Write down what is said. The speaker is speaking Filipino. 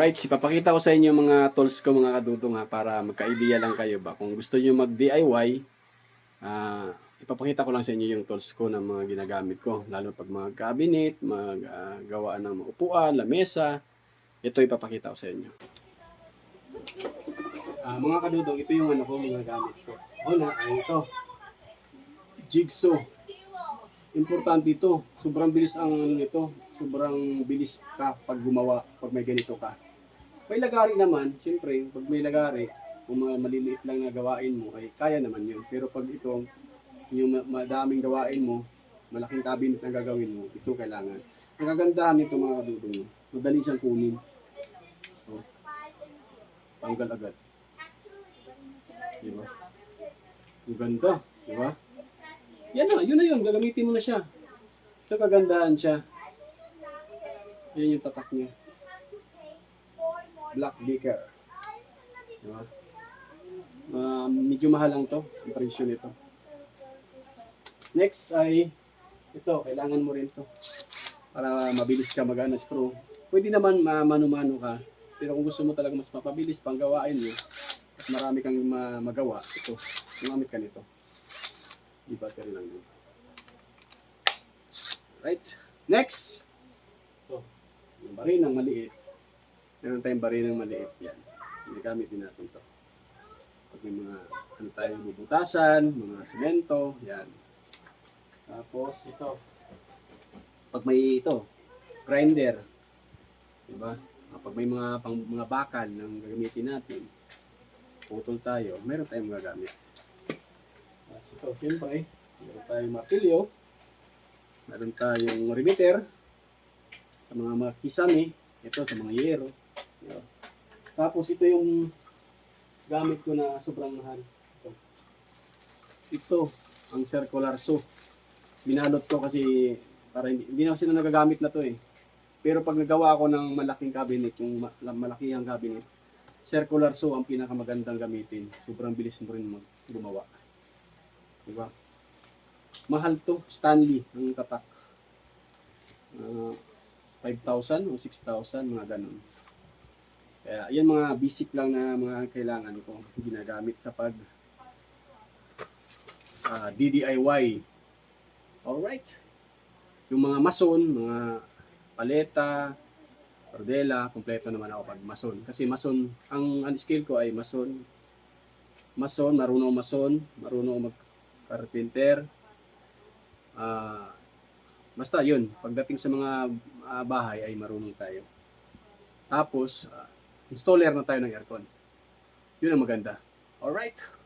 Right, ipapakita ko sa inyo mga tools ko mga kadudong ha, para magka-idea lang kayo ba. Kung gusto niyo mag-DIY, ah, ipapakita ko lang sa inyo yung tools ko na mga ginagamit ko. Lalo pag mga cabinet, maggawa ng mga upuan, lamesa, ito ipapakita ko sa inyo. Ah, mga kadudong, ito yung ano ko, mga gamit ko. Una, ay ito. Jigsaw. Importante ito. Sobrang bilis ang ano nito. Sobrang bilis ka pag gumawa, pag may ganito ka. May lagari naman, siyempre, pag may lagari, kung mga maliliit lang na gawain mo, ay kaya naman yun. Pero pag ito, yung ma- madaming gawain mo, malaking cabinet na gagawin mo, ito kailangan. Ang kagandahan nito mga kadudong, no, madali siyang kunin. Oh. Tanggal agad. Diba? Ang ganda, di ba? Yan na, yun na yun, gagamitin mo na siya. Ito kagandahan siya. Yan yung tatak niya. Black Beaker. Di ba? Ah, medyo mahal lang to, ang presyo nito. Next ay ito, kailangan mo rin to para mabilis ka mag screw. Pwede naman ma- mano-mano ka, pero kung gusto mo talaga mas mapabilis pang gawain mo, at marami kang ma- magawa, ito, gumamit ka nito. Di battery lang yun. Right. Next. Ito. Yung baril ng maliit. Meron tayong baril ng maliit. Yan. Ginagamit din natin to. Pag may mga ano tayo bubutasan, mga semento, yan. Tapos ito. Pag may ito, grinder. Diba? Pag may mga pang, mga bakal ng gagamitin natin, putol tayo, meron tayong magagamit. Tapos ito, siyempre, meron tayong martilyo, meron tayong riveter, sa mga mga kisame, ito sa mga yero. Yun. Tapos ito yung gamit ko na sobrang mahal. Ito. Ito, ang circular saw. Binalot ko kasi para hindi, hindi na kasi na nagagamit na to eh. Pero pag nagawa ako ng malaking cabinet, yung ma- malakihang cabinet, circular saw ang pinakamagandang gamitin. Sobrang bilis mo rin gumawa. Diba? Mahal to, Stanley, ang tatak. Ah, 5,000 o 6,000, mga ganun. Kaya, yan mga basic lang na mga kailangan ko ginagamit sa pag ah, DDIY. Alright. Yung mga mason, mga paleta, Cordela, kompleto naman ako pag mason. Kasi mason, ang, ang skill ko ay mason. Mason, marunong mason, marunong mag-carpenter. Ah, basta yun, pagdating sa mga ah, bahay ay marunong tayo. Tapos, ah, installer na tayo ng aircon. Yun ang maganda. Alright?